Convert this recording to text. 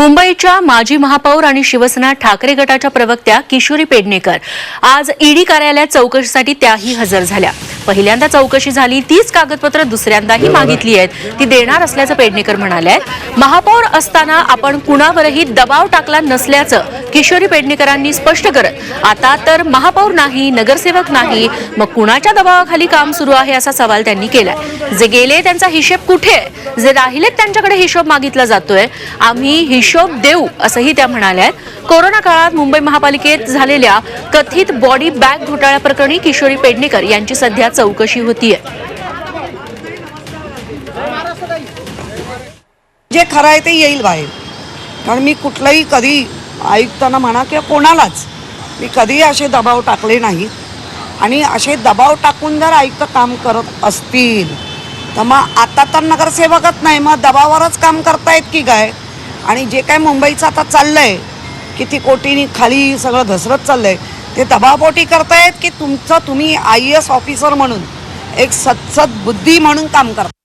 मुंबईच्या माजी महापौर आणि शिवसेना ठाकरे गटाच्या प्रवक्त्या किशोरी पेडणेकर. आज ईडी कार्यालयात चौकशीसाठी त्याही हजर झाल्या. पहिल्यांदा चौकशी झाली तीच कागदपत्र दुसऱ्यांदाही मागितली आहेत. ती देणार असल्याचं पेडणेकर म्हणाल्या महापौर असताना आपण कुणावरही दबाव टाकला नसल्याचं किशोरी पेडणेकरांनी स्पष्ट करत आता तर महापौर नाही नगरसेवक नाही मग कुणाच्या दबावाखाली काम सुरू आहे असा सवाल त्यांनी केलाय. जे गेले त्यांचा हिशेब कुठे आहे? जे राहिलेत त्यांच्याकडे हिशोब मागितला जातोय. आम्ही हिशोब देऊ असंही त्या म्हणाल्या कोरोना काळात मुंबई महापालिकेत झालेल्या कथित बॉडी बॅग घोटाळ्याप्रकरणी किशोरी पेडणेकर यांची सध्या चौकशी होतीये. जे खरं आहे ते येईल बाहेर. कारण मी कुठलंही कधी आयुक्तांना म्हणा किंवा कोणालाच मी कधीही असे दबाव टाकले नाही. आणि असे दबाव टाकून जर आयुक्त काम करत असतील तर मग आता तर नगरसेवकच नाही मग दबावावरच काम करतायत की काय? आणि जे काय मुंबईचं आता चाललं आहे किती कोटीनी खाली सगळं घसरत चाललंय. ते तबापोटी करतायत की तुमचं तुम्ही आय एस ऑफिसर म्हणून एक सत्सद बुद्धी म्हणून काम करता